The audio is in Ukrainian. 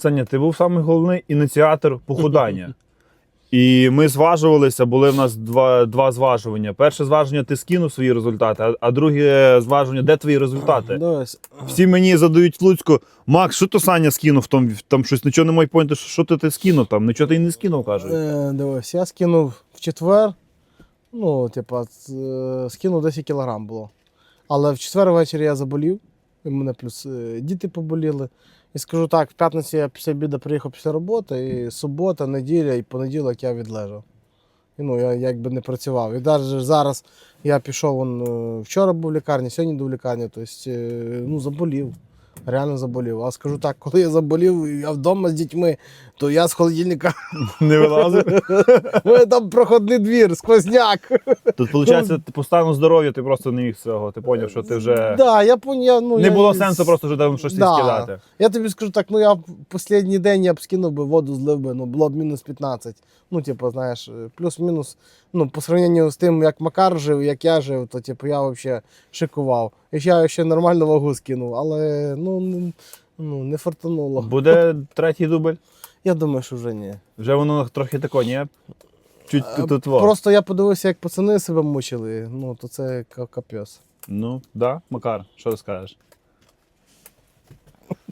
Саня, ти був самий головний ініціатор похудання. І ми зважувалися, були в нас два, два зважування. Перше зваження ти скинув свої результати, а, а друге зважування, де твої результати? Всі мені задають в Луцьку, Макс, що то Саня скинув там, там щось, нічого не можуть поняти, що, ти, ти скинув там, нічого ти й не скинув, кажуть. е, дивись, я скинув в четвер. Ну, типа, е, скинув 10 кілограм було. Але в четвер ввечері я заболів. І мене плюс е, діти поболіли. І скажу так, в п'ятницю я після обіду приїхав після роботи, і субота, неділя і понеділок я відлежав. І, ну, я якби не працював. І навіть зараз я пішов, вон, е, вчора був в лікарні, сьогодні в лікарні, тобто, ну, заболів. Реально заболів. А скажу так, коли я заболів, я вдома з дітьми, то я з холодильника Не вилазив. у там проходний двір, сквозняк. Тут, виходить, ти по стану здоров'я ти просто не міг цього. Ти зрозумів, що ти вже Да, я пон- я, ну, не я було сенсу просто вже там щось Да. скидати. Я тобі скажу так, ну я в останній день я б скинув би воду, злив би, ну було б мінус 15. Ну, типу, знаєш, е, плюс-мінус. Ну, по сравненню з тим, як Макар жив, як я жив, то типу я взагалі шикував. І ще я ще нормальну вагу скинув, але ну, не- ну, не фартануло. Буде третій дубль. Я думаю, що вже ні. Вже воно трохи тако, ні? Чуть а, тут, тут во. Просто я подивився, як пацани себе мучили, ну то це кап'єс. Ну, да, Макар, що ти скажеш?